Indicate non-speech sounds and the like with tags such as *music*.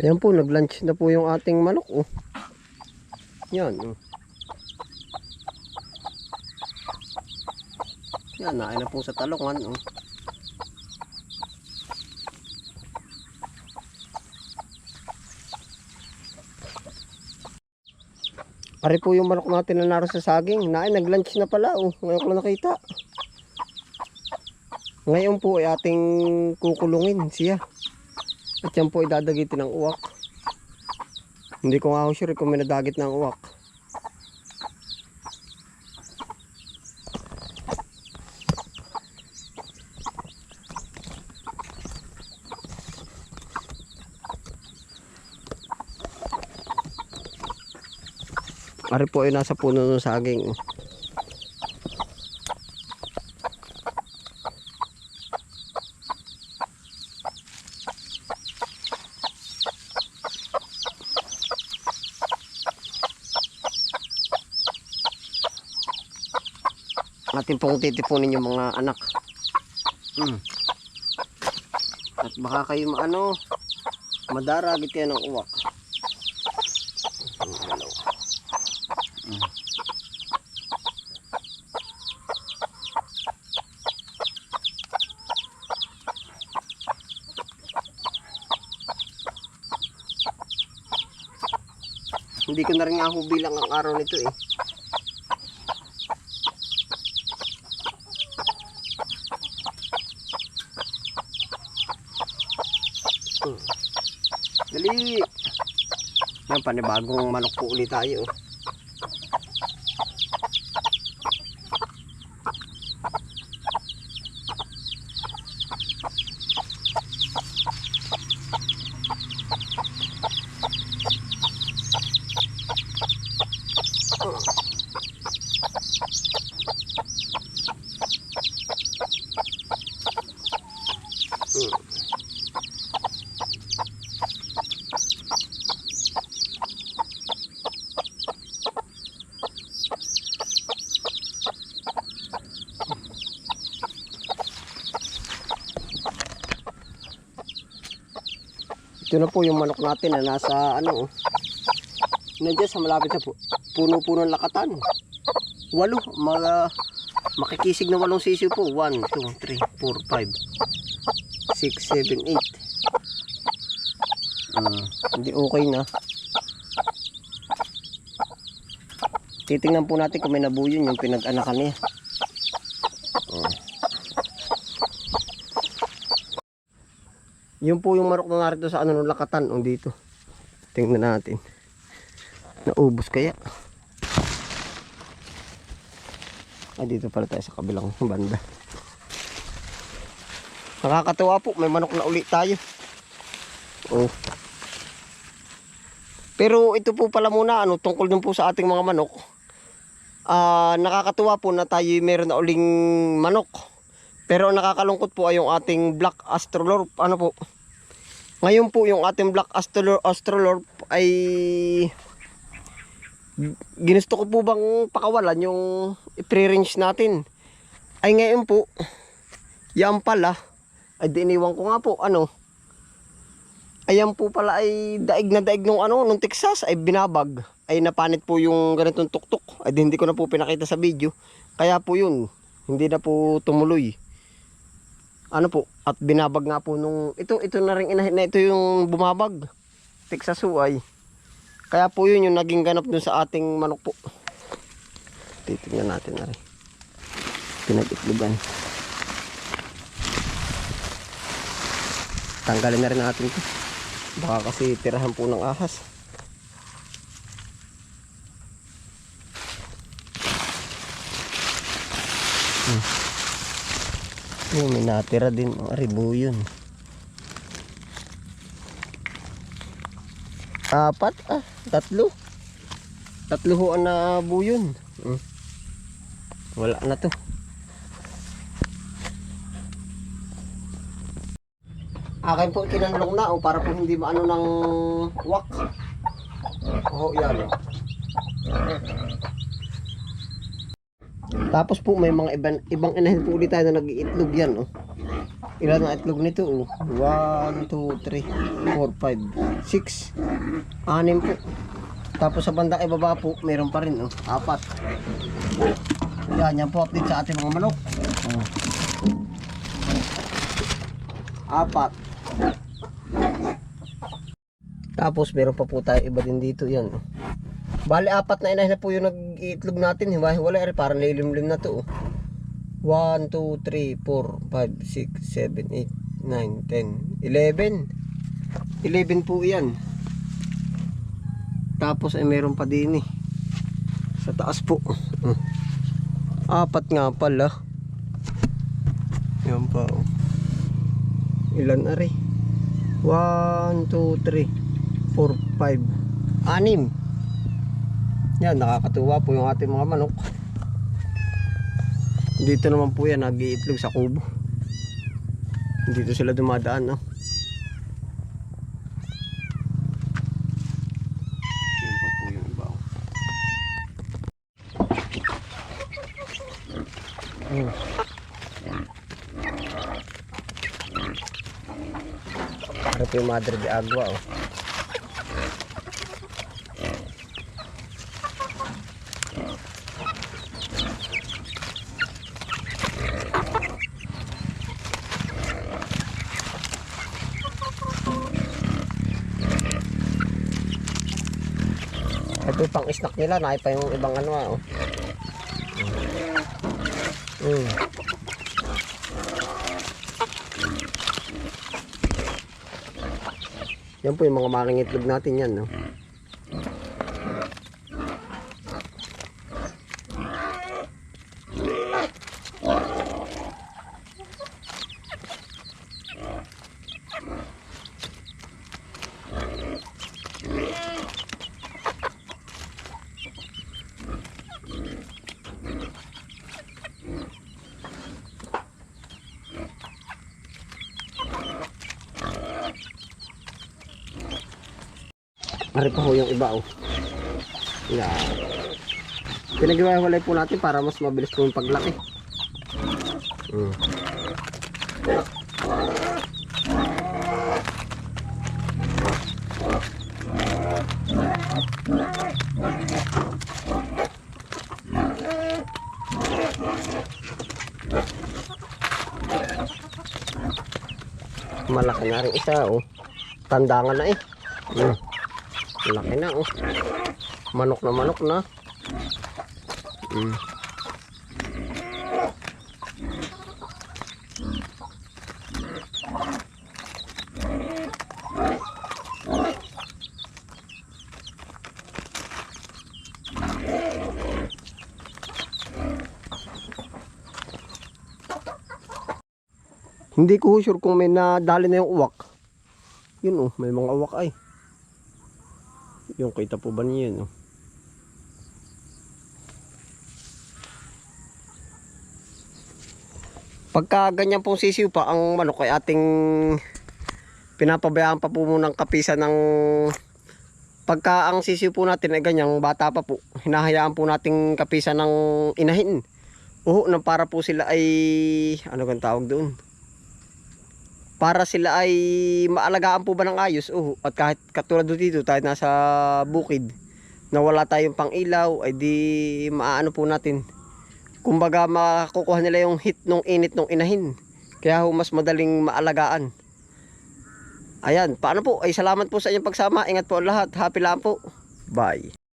Ayan po, nag-lunch na po yung ating manok. Oh. Yan. Oh. Yan, nain na po sa talongan. Oh. Pare po yung manok natin na naroon sa saging. Nain, nag-lunch na pala. Oh. Ngayon ko nakita. Ngayon po ay ating kukulungin siya. At yan po idadagitin ng uwak. Hindi ko nga ako sure kung may nadagit ng uwak. Ari po ay nasa puno ng saging. Atin pong titipunin yung mga anak. Hmm. At baka kayo maano, madaragit kayo ng uwak. Hmm. Hindi ko na rin nga bilang ang araw nito eh. Dali! Yan, panibagong manok po ulit tayo. Ito na po yung manok natin na nasa ano oh. Nandiyan sa malapit na. Puno-puno lakatan. Walo. Mga makikisig na walong sisiw po. 1, 2, 3, 4, 5, 6, 7, 8. Hmm, hindi okay na. Titingnan po natin kung may nabuyon yung pinag-anakan niya. Yun po yung marok na narito sa ano ng lakatan o dito. Tingnan natin. Naubos kaya. Ah, dito pala tayo sa kabilang banda. Nakakatawa po, may manok na uli tayo. Oh. Pero ito po pala muna, ano, tungkol dun po sa ating mga manok. Ah, nakakatuwa po na tayo meron na uling manok. Pero nakakalungkot po ay yung ating Black Astrolorp. Ano po? Ngayon po yung ating Black Astrolorp, Astrolorp ay ginusto ko po bang pakawalan yung i-pre-range natin. Ay ngayon po, yan pala, ay diniwan ko nga po, ano, ayan po pala ay daig na daig nung ano, nung Texas, ay binabag. Ay napanit po yung ganitong tuktok. Ay hindi ko na po pinakita sa video. Kaya po yun, hindi na po tumuloy. Ano po, at binabag nga po nung, ito, ito na rin inahin na ito yung bumabag. Texas ay. Kaya po yun yung naging ganap dun sa ating manok po. Titignan natin na rin. Pinag-itlugan. Tanggalin na rin natin ito. Baka kasi tirahan po ng ahas. Hmm. Oh, may natira din mga ribuyon. Apat ah, tatlo. Tatlo ho ang nabuyon. Hmm. Wala na to. Akin po kinanlong na oh, para po hindi maano ng wak. Oh, yan. oh. Tapos po may mga ibang, ibang inahin po ulit tayo na nag-iitlog yan. Oh. Ilan ang itlog nito? Oh? 1, 2, 3, 4, 5, 6. Anim po. Tapos sa bandang ibaba po, meron pa rin. Oh. Apat. Yan, yan po update sa ating mga manok. Oh. Apat. Tapos meron pa po tayo iba din dito yan. oh. Bali apat na inahin na po yung nag-iitlog natin. Hiwa-hiwalay rin. Parang lilim-lim na to. Oh. 1, 2, 3, 4, 5, 6, 7, 8, 9, 10, 11. 11 po yan. Tapos ay meron pa din eh. Sa taas po. Hmm. *laughs* Apat nga pala. Yan pa oh. Ilan na rin? 1, 2, 3, 4, 5, 6. Yan, nakakatuwa po yung ating mga manok. Dito naman po yan, nag-iitlog sa kubo. Dito sila dumadaan, no? Yan pa po yung iba. oh. Ito po yung Madre de Agua, oh. Ito pang snack nila, nakay pa yung ibang ano ah. Oh. Mm. Yan po yung mga making itlog natin yan. No? Ari pa ho yung iba oh. Yan. Pinag-iwalay po natin para mas mabilis po yung paglaki. Mm. Malaki na rin isa oh. Tandangan na eh. Mm. Laki na oh. Manok na manok na. Mm. Hindi ko sure kung may nadali na yung uwak. Yun oh, may mga uwak ay. Yung kita po ba niyo yun? Oh? Pagka ganyan pong sisiw pa ang manok ay ating pinapabayaan pa po munang kapisa ng pagka ang sisiw po natin ay ganyang bata pa po hinahayaan po nating kapisa ng inahin oo nang para po sila ay ano gan tawag doon para sila ay maalagaan po ba ng ayos? Oo at kahit katulad dito tayo nasa bukid na wala tayong pang ilaw ay di maano po natin. Kumbaga makukuha nila yung hit nung init nung inahin. Kaya ho mas madaling maalagaan. Ayan paano po? Ay salamat po sa inyong pagsama. Ingat po lahat. Happy lang po. Bye